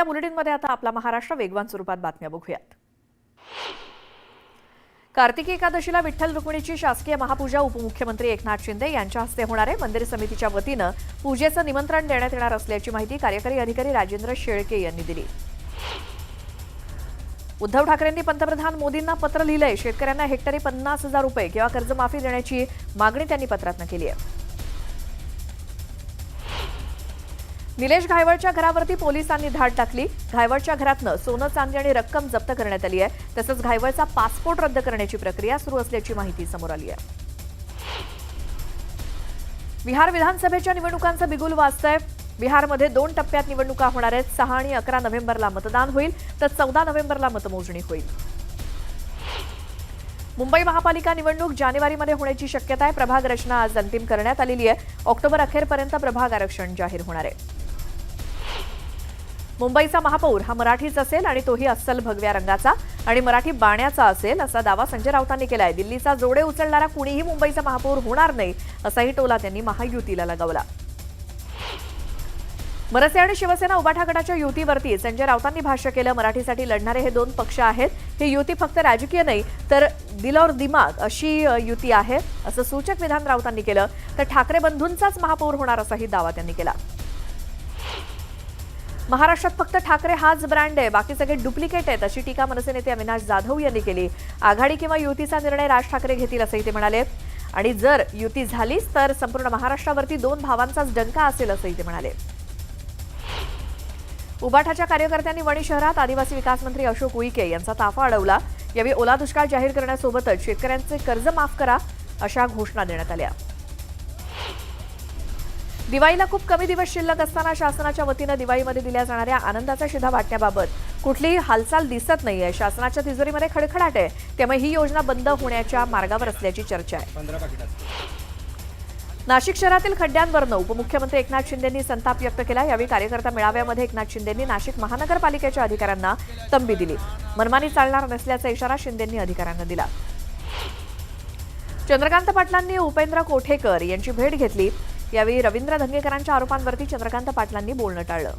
या बुलेटिनमध्ये आता आपला महाराष्ट्र वेगवान स्वरूपात बातम्या बघूयात. कार्तिकी एकादशीला विठ्ठल रुक्मिणीची शासकीय महापूजा उपमुख्यमंत्री एकनाथ शिंदे यांच्या हस्ते होणार आहे. मंदिर समितीच्या वतीनं पूजेचं निमंत्रण देण्यात येणार असल्याची माहिती कार्यकारी अधिकारी राजेंद्र शेळके यांनी दिली. उद्धव ठाकरेंनी पंतप्रधान मोदींना पत्र लिहिलंय. शेतकऱ्यांना हेक्टरी पन्नास हजार रुपये किंवा कर्जमाफी देण्याची मागणी त्यांनी पत्रातनं केली आहे. निलेश घायवळच्या घरावरती पोलिसांनी धाड टाकली. घायवळच्या घरातनं सोनं चांदी आणि रक्कम जप्त करण्यात आली आहे. तसंच घायवळचा पासपोर्ट रद्द करण्याची प्रक्रिया सुरू असल्याची माहिती समोर आली आहे. बिहार विधानसभेच्या निवडणुकांचं बिगुल वाजतंय. बिहारमध्ये दोन टप्प्यात निवडणुका होणार आहेत. सहा आणि अकरा नोव्हेंबरला मतदान होईल तर चौदा नोव्हेंबरला मतमोजणी होईल. मुंबई महापालिका निवडणूक जानेवारीमध्ये होण्याची शक्यता आहे. प्रभाग रचना आज अंतिम करण्यात आलेली आहे. ऑक्टोबर अखेरपर्यंत प्रभाग आरक्षण जाहीर होणार आहे. मुंबईचा महापौर हा मराठीच असेल आणि तोही अस्सल भगव्या रंगाचा आणि मराठी बाण्याचा असेल असा दावा संजय राऊतांनी केलाय. दिल्लीचा जोडे उचलणारा कुणीही मुंबईचा महापौर होणार नाही असाही टोला त्यांनी महायुतीला लगावला. मनसे आणि शिवसेना उबाठा गटाच्या युतीवरती संजय राऊतांनी भाष्य केलं मराठीसाठी लढणारे हे दोन पक्ष आहेत ही युती फक्त राजकीय नाही तर दिल और दिमाग अशी युती आहे असं सूचक विधान राऊतांनी केलं. तर ठाकरे बंधूंचाच महापौर होणार असाही दावा त्यांनी केला. महाराष्ट्रात फक्त ठाकरे हाच ब्रँड आहे. बाकी सगळे डुप्लिकेट आहेत. अशी टीका मनसे नेते अविनाश जाधव यांनी केली. आघाडी किंवा युतीचा निर्णय राज ठाकरे घेतील असंही ते म्हणाले. आणि जर युती झालीच तर संपूर्ण महाराष्ट्रावरती दोन भावांचाच डंका असेल असंही ते म्हणाले. उबाठाच्या कार्यकर्त्यांनी वणी शहरात आदिवासी विकास मंत्री अशोक उईके यांचा ताफा अडवला. यावेळी ओला दुष्काळ जाहीर करण्यासोबतच शेतकऱ्यांचे कर्ज माफ करा अशा घोषणा देण्यात आल्या. दिवाळीला खूप कमी दिवस शिल्लक असताना शासनाच्या वतीनं दिवाळीमध्ये दिल्या जाणाऱ्या आनंदाचा शिधा वाटण्याबाबत कुठलीही हालचाल दिसत नाहीये. शासनाच्या तिजोरीमध्ये खडखडाट आहे. त्यामुळे ही योजना बंद होण्याच्या मार्गावर असल्याची चर्चा आहे. नाशिक शहरातील खड्ड्यांवरनं उपमुख्यमंत्री एकनाथ शिंदेंनी संताप व्यक्त केला. यावेळी कार्यकर्ता मेळाव्यामध्ये एकनाथ शिंदेंनी नाशिक महानगरपालिकेच्या अधिकाऱ्यांना तंबी दिली. मनमानी चालणार नसल्याचा इशारा शिंदेंनी अधिकाऱ्यांना दिला. चंद्रकांत पाटलांनी उपेंद्र कोठेकर यांची भेट घेतली. यावेळी रवींद्र धंगेकरांच्या आरोपांवरती चंद्रकांत पाटलांनी बोलणं टाळलं.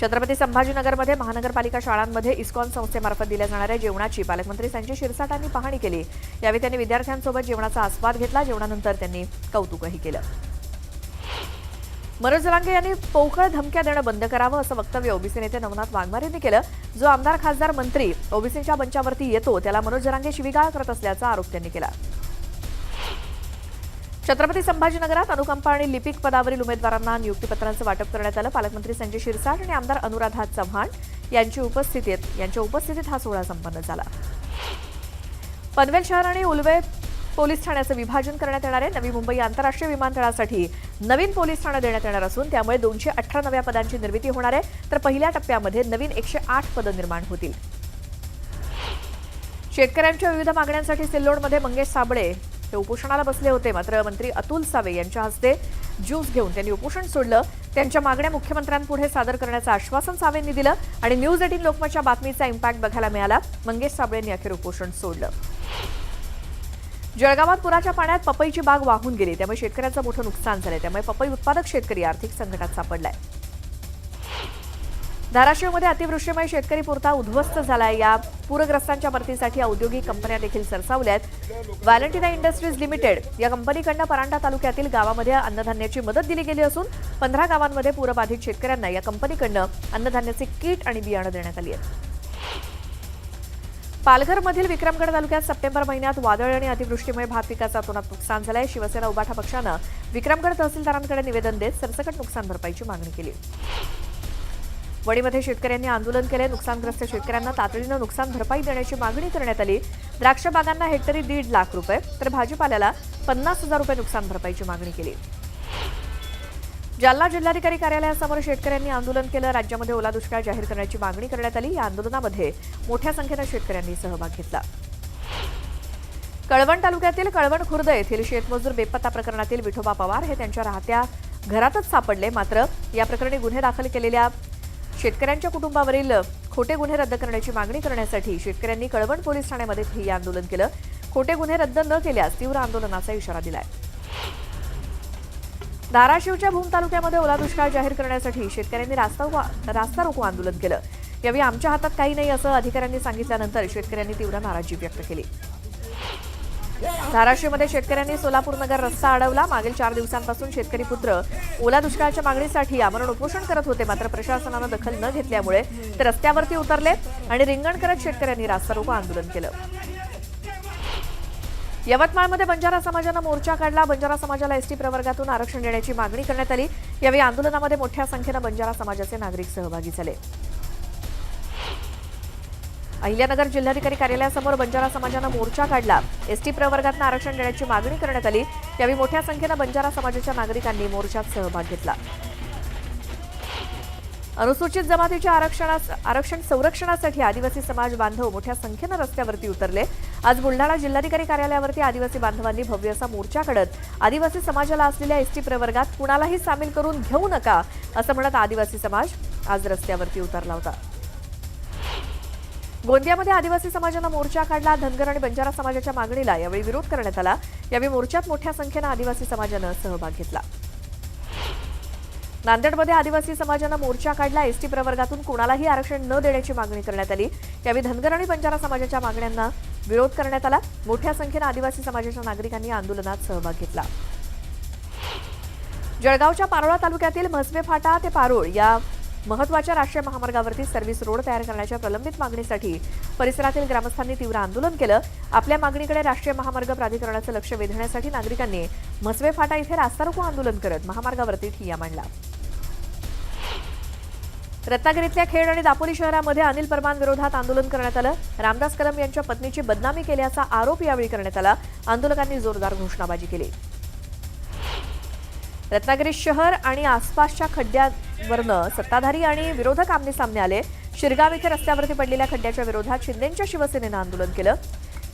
छत्रपती संभाजीनगरमध्ये महानगरपालिका शाळांमध्ये इस्कॉन संस्थेमार्फत दिल्या जाणाऱ्या जेवणाची पालकमंत्री संजय शिरसाटांनी पाहणी केली. यावेळी त्यांनी विद्यार्थ्यांसोबत जेवणाचा आस्वाद घेतला. जेवणानंतर त्यांनी कौतुकही केलं. मनोज जरांगे यांनी पोकळ धमक्या देणं बंद करावं असं वक्तव्य ओबीसी नेते नवनाथ वाघमार यांनी केलं. जो आमदार खासदार मंत्री ओबीसीच्या मंचावरती येतो त्याला मनोज जरांगे शिविगाळ करत असल्याचा आरोप त्यांनी केला. छत्रपती संभाजीनगरात अनुकंपा आणि लिपिक पदावरील उमेदवारांना नियुक्तीपत्रांचं वाटप करण्यात आलं. पालकमंत्री संजय शिरसाट आणि आमदार अनुराधा चव्हाण यांची उपस्थितीत यांच्या उपस्थितीत हा सोहळा संपन्न झाला. पनवेल शहर आणि उलवे पोलीस ठाण्याचं विभाजन करण्यात येणार आहे. नवी मुंबई आंतरराष्ट्रीय विमानतळासाठी नवीन पोलीस ठाणं देण्यात येणार असून त्यामुळे दोनशे अठरा नव्या पदांची निर्मिती होणार आहे. तर पहिल्या टप्प्यामध्ये नवीन एकशे आठ पदं निर्माण होतील. शेतकऱ्यांच्या विविध मागण्यांसाठी सिल्लोडमध्ये मंगेश साबळे ते उपोषणाला बसले होते. मात्र मंत्री अतुल सावे यांच्या हस्ते ज्यूस घेऊन त्यांनी उपोषण सोडलं. त्यांच्या मागण्या मुख्यमंत्र्यांपुढे सादर करण्याचं आश्वासन सावेंनी दिलं आणि न्यूज एटीन लोकमतच्या बातमीचा इम्पॅक्ट बघायला मिळाला. मंगेश साबळेंनी अखेर उपोषण सोडलं. जळगावात पुराच्या पाण्यात पपईची बाग वाहून गेली. त्यामुळे शेतकऱ्यांचं मोठं नुकसान झालंय. त्यामुळे पपई उत्पादक शेतकरी आर्थिक संकटात सापडलाय. धाराशिवमध्ये अतिवृष्टीमुळे शेतकरी पुरता उद्ध्वस्त झालाय. या पूरग्रस्तांच्या मदतीसाठी औद्योगिक कंपन्या देखील सरसावल्यात व्हॅलेंटिना इंडस्ट्रीज लिमिटेड या कंपनीकडनं परांडा तालुक्यातील गावामध्ये अन्नधान्याची मदत दिली गेली असून पंधरा गावांमध्ये पूरबाधित शेतकऱ्यांना या कंपनीकडनं अन्नधान्याचे किट आणि बियाणं देण्यात आली आहेत. पालघरमधील विक्रमगड तालुक्यात सप्टेंबर महिन्यात वादळ आणि अतिवृष्टीमुळे भात पिकाचं अतोनात नुकसान झालंय. शिवसेना उबाठा पक्षानं विक्रमगड तहसीलदारांकडे निवेदन देत सरसकट नुकसान भरपाईची मागणी केली. वडीमध्ये शेतकऱ्यांनी आंदोलन केले. नुकसानग्रस्त शेतकऱ्यांना तातडीनं नुकसान भरपाई देण्याची मागणी करण्यात आली. द्राक्ष बागांना हेक्टरी दीड लाख रुपये. तर भाजीपाल्याला पन्नास हजार रुपये नुकसान भरपाईची मागणी केली. जालना जिल्हाधिकारी कार्यालयासमोर शेतकऱ्यांनी आंदोलन केलं. राज्यामध्ये ओला दुष्काळ जाहीर करण्याची मागणी करण्यात आली. या आंदोलनामध्ये मोठ्या संख्येनं शेतकऱ्यांनी सहभाग घेतला. कळवण तालुक्यातील कळवण खुर्द येथील शेतमजूर बेपत्ता प्रकरणातील विठोबा पवार हे त्यांच्या राहत्या घरातच सापडले. मात्र या प्रकरणी गुन्हे दाखल केलेल्या शेतकऱ्यांच्या कुटुंबावरील खोटे गुन्हे रद्द करण्याची मागणी करण्यासाठी शेतकऱ्यांनी कळवण पोलीस ठाण्यामध्ये ठिय्या आंदोलन केलं. खोटे गुन्हे रद्द न केल्यास तीव्र आंदोलनाचा इशारा दिलाय. धाराशिवच्या भूम तालुक्यामध्ये ओला दुष्काळ जाहीर करण्यासाठी शेतकऱ्यांनी रास्ता रास्ता रोको आंदोलन केलं. यावेळी आमच्या हातात काही नाही असं अधिकाऱ्यांनी सांगितल्यानंतर शेतकऱ्यांनी तीव्र नाराजी व्यक्त केली. धाराशिवमध्ये शेतकऱ्यांनी सोलापूर नगर रस्ता अडवला. मागील चार दिवसांपासून शेतकरी पुत्र ओला दुष्काळाच्या मागणीसाठी आमरण उपोषण करत होते. मात्र प्रशासनानं दखल न घेतल्यामुळे ते रस्त्यावरती उतरले आणि रिंगण करत शेतकऱ्यांनी रास्ता रोको आंदोलन केलं. यवतमाळमध्ये बंजारा समाजानं मोर्चा काढला. बंजारा समाजाला एसटी प्रवर्गातून आरक्षण देण्याची मागणी करण्यात आली. यावेळी आंदोलनामध्ये मोठ्या संख्येनं बंजारा समाजाचे नागरिक सहभागी झाले. अहिल्यानगर जिल्हाधिकारी कार्यालयासमोर बंजारा समाजानं मोर्चा काढला. एसटी प्रवर्गातून आरक्षण देण्याची मागणी करण्यात आली. यावेळी मोठ्या संख्येनं बंजारा समाजाच्या नागरिकांनी मोर्चात सहभाग घेतला. अनुसूचित जमातीच्या आरक्षणास आरक्षण संरक्षणासाठी आदिवासी समाज बांधव मोठ्या संख्येनं रस्त्यावरती उतरले. आज बुलढाणा जिल्हाधिकारी कार्यालयावरती आदिवासी बांधवांनी भव्य असा मोर्चा काढत आदिवासी समाजाला असलेल्या एसटी प्रवर्गात कुणालाही सामील करून घेऊ नका असं म्हणत आदिवासी समाज आज रस्त्यावरती उतरला होता. गोंदियामध्ये आदिवासी समाजानं मोर्चा काढला धनगर आणि बंजारा समाजाच्या मागणीला यावेळी विरोध करण्यात आला. यावेळी मोर्चात मोठ्या संख्येनं आदिवासी समाजानं सहभाग घेतला. नांदेडमध्ये आदिवासी समाजानं मोर्चा काढला. एसटी प्रवर्गातून कुणालाही आरक्षण न देण्याची मागणी करण्यात आली. यावेळी धनगर आणि बंजारा समाजाच्या मागण्यांना विरोध करण्यात आला. मोठ्या संख्येनं आदिवासी समाजाच्या नागरिकांनी आंदोलनात सहभाग घेतला. जळगावच्या पारोळा तालुक्यातील म्हसवे फाटा ते पारोळ या महत्त्वाच्या राष्ट्रीय महामार्गावरती सर्व्हिस रोड तयार करण्याच्या प्रलंबित मागणीसाठी परिसरातील ग्रामस्थांनी तीव्र आंदोलन केलं. आपल्या मागणीकडे राष्ट्रीय महामार्ग प्राधिकरणाचं लक्ष वेधण्यासाठी नागरिकांनी म्हसवे फाटा इथे रास्ता रोको आंदोलन करत महामार्गावरती ठिय्या मांडला. रत्नागिरीतल्या खेड आणि दापोली शहरामध्ये अनिल परबांविरोधात आंदोलन करण्यात आलं. रामदास कलम यांच्या पत्नीची बदनामी केल्याचा आरोप यावेळी करण्यात आला. आंदोलकांनी जोरदार घोषणाबाजी केली. रत्नागिरी शहर आणि आसपासच्या खड्ड्यावरनं सत्ताधारी आणि विरोधक आमने सामने आले. शिरगाव इथे रस्त्यावरती पडलेल्या खड्ड्याच्या विरोधात शिंदेच्या शिवसेनेनं आंदोलन केलं.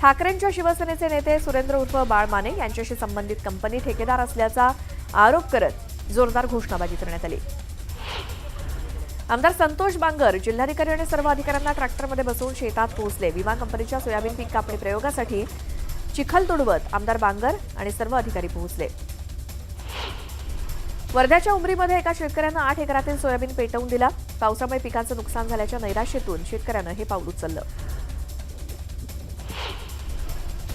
ठाकरेंच्या शिवसेनेचे नेते सुरेंद्र उर्फ बाळ माने यांच्याशी संबंधित कंपनी ठेकेदार असल्याचा आरोप करत जोरदार घोषणाबाजी करण्यात आली. आमदार संतोष बांगर जिल्हाधिकारी आणि सर्व अधिकाऱ्यांना ट्रॅक्टरमध्ये बसवून शेतात पोहोचले. विमा कंपनीच्या सोयाबीन पीक कापणी प्रयोगासाठी चिखल तुडवत आमदार बांगर आणि सर्व अधिकारी पोहोचले. वर्ध्याच्या उमरीमध्ये एका शेतकऱ्यानं आठ एकरातील सोयाबीन पेटवून दिला. पावसामुळे पिकांचं नुकसान झाल्याच्या नैराश्यातून शेतकऱ्यानं हे पाऊल उचललं.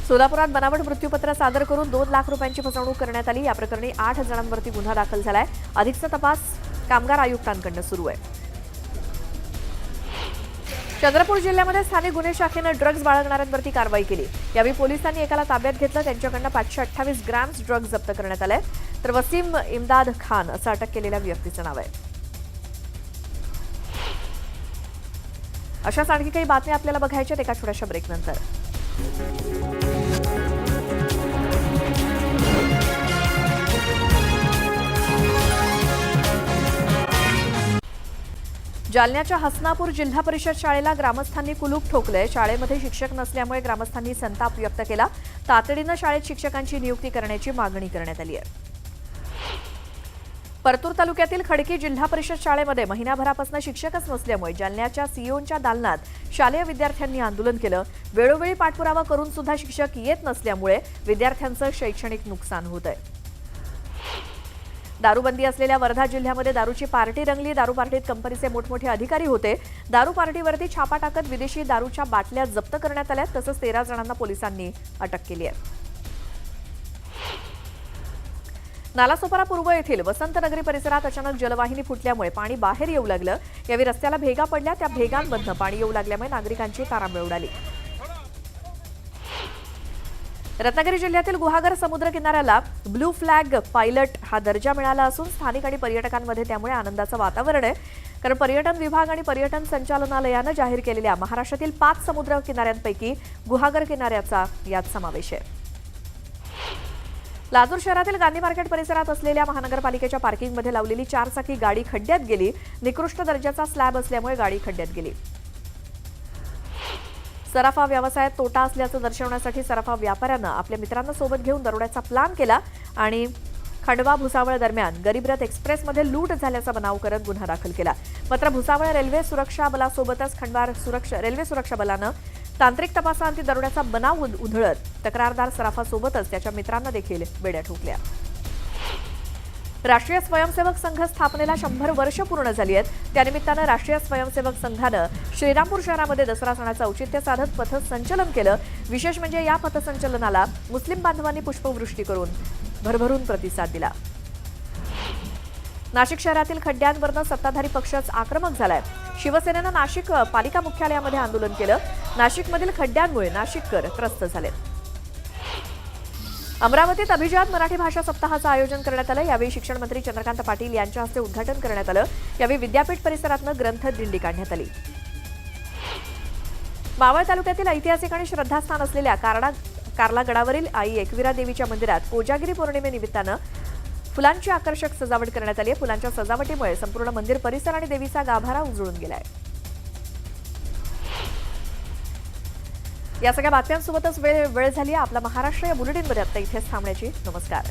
सोलापुरात बनावट मृत्यूपत्र सादर करून दोन लाख रुपयांची फसवणूक करण्यात आली. या प्रकरणी आठ जणांवरती गुन्हा दाखल झालाय. अधिकचा तपास कामगार आयुक्तांकडनं सुरू आहे. चंद्रपूर जिल्ह्यामध्ये स्थानिक गुन्हे शाखेनं ड्रग्ज बाळगणाऱ्यांवरती कारवाई केली. यावेळी पोलिसांनी एकाला ताब्यात घेतलं. त्यांच्याकडनं पाचशे अठ्ठावीस ग्रॅम्स ड्रग्ज जप्त करण्यात आले तर वसीम इम्दाद खान असं अटक केलेल्या व्यक्तीचं नाव आहे. अशाच आणखी काही बातम्या आपल्याला बघायच्यात एका छोट्याशा ब्रेकनंतर जालन्याच्या हसनापूर जिल्हा परिषद शाळेला ग्रामस्थांनी कुलूप ठोकलंय. शाळेमध्ये शिक्षक नसल्यामुळे ग्रामस्थांनी संताप व्यक्त केला. तातडीनं शाळेत शिक्षकांची नियुक्ती करण्याची मागणी करण्यात आली आहे. परतूर तालुक्यातील खडकी जिल्हा परिषद शाळेमध्ये महिन्याभरापासून शिक्षकच नसल्यामुळे जालन्याच्या सीओच्या दालनात शालेय विद्यार्थ्यांनी आंदोलन केलं. वेळोवेळी पाठपुरावा करून सुद्धा शिक्षक येत नसल्यामुळे विद्यार्थ्यांचं शैक्षणिक नुकसान होत आहे दारूबंदी असलेल्या वर्धा जिल्ह्यामध्ये दारूची पार्टी रंगली. दारू पार्टीत कंपनीचे मोठमोठे अधिकारी होते. दारू पार्टीवरती छापा टाकत विदेशी दारूच्या बाटल्या जप्त करण्यात आल्या तसंच तेरा जणांना पोलिसांनी अटक केली आहे. नालासोपारा पूर्व येथील वसंतनगरी परिसरात अचानक जलवाहिनी फुटल्यामुळे पाणी बाहेर येऊ लागलं. यावेळी रस्त्याला भेगा पडल्या त्या भेगांमधनं पाणी येऊ लागल्यामुळे नागरिकांची तारांबळ उडाली. रत्नागिरी जिल्ह्यातील गुहागर समुद्र किनाऱ्याला ब्लू फ्लॅग पायलट हा दर्जा मिळाला असून स्थानिक आणि पर्यटकांमध्ये त्यामुळे आनंदाचं वातावरण आहे. कारण पर्यटन विभाग आणि पर्यटन संचालनालयानं जाहीर केलेल्या महाराष्ट्रातील पाच समुद्र किनाऱ्यांपैकी गुहागर किनाऱ्याचा यात समावेश आहे. लातूर शहरातील गांधी मार्केट परिसरात असलेल्या महानगरपालिकेच्या पार्किंगमध्ये लावलेली चारचाकी गाडी खड्ड्यात गेली. निकृष्ट दर्जाचा स्लॅब असल्यामुळे गाडी खड्ड्यात गेली. सराफा व्यवसायात तोटा असल्याचं दर्शवण्यासाठी सराफा व्यापाऱ्यानं आपल्या मित्रांना सोबत घेऊन दरोड्याचा प्लान केला आणि खंडवा भुसावळ दरम्यान गरीबरथ एक्सप्रेसमध्ये लूट झाल्याचा बनाव करत गुन्हा दाखल केला. मात्र भुसावळ रेल्वे सुरक्षा बलासोबतच खंडवा सुरक्षा रेल्वे सुरक्षा बलानं तांत्रिक तपासाअंती दरोड्याचा बनाव उधळत तक्रारदार सराफासोबतच त्याच्या मित्रांना देखील बेड्या ठोकल्या. राष्ट्रीय स्वयंसेवक संघ स्थापनेला शंभर वर्ष पूर्ण झाली आहेत. त्यानिमित्तानं राष्ट्रीय स्वयंसेवक संघानं श्रीरामपूर शहरामध्ये दसरा सणाचं औचित्य साधत पथसंचलन केलं. विशेष म्हणजे या पथसंचलनाला मुस्लिम बांधवांनी पुष्पवृष्टी करून भरभरून प्रतिसाद दिला. नाशिक शहरातील खड्ड्यांवरनं सत्ताधारी पक्षच आक्रमक झालाय. शिवसेनेनं नाशिक पालिका मुख्यालयामध्ये आंदोलन केलं. नाशिकमधील खड्ड्यांमुळे नाशिककर त्रस्त झालेत अमरावतीत अभिजात मराठी भाषा सप्ताहाचं आयोजन करण्यात आलं. यावेळी शिक्षण मंत्री चंद्रकांत पाटील यांच्या हस्ते उद्घाटन करण्यात आलं. यावेळी विद्यापीठ परिसरातनं ग्रंथ दिंडी काढण्यात आली. मावळ तालुक्यातील ऐतिहासिक आणि श्रद्धास्थान असलेल्या कारडा कार्ला गडावरील आई एकविरा देवीच्या मंदिरात कोजागिरी पौर्णिमेनिमित्तानं फुलांची आकर्षक सजावट करण्यात आली आहे. फुलांच्या सजावटीमुळे संपूर्ण मंदिर परिसर आणि देवीचा गाभारा उजळून गेलाय. या सगळ्या बातम्यांसोबतच वेळ वेळ झाली आपला महाराष्ट्र या बुलेटिनमध्ये आता इथेच थांबण्याची. नमस्कार.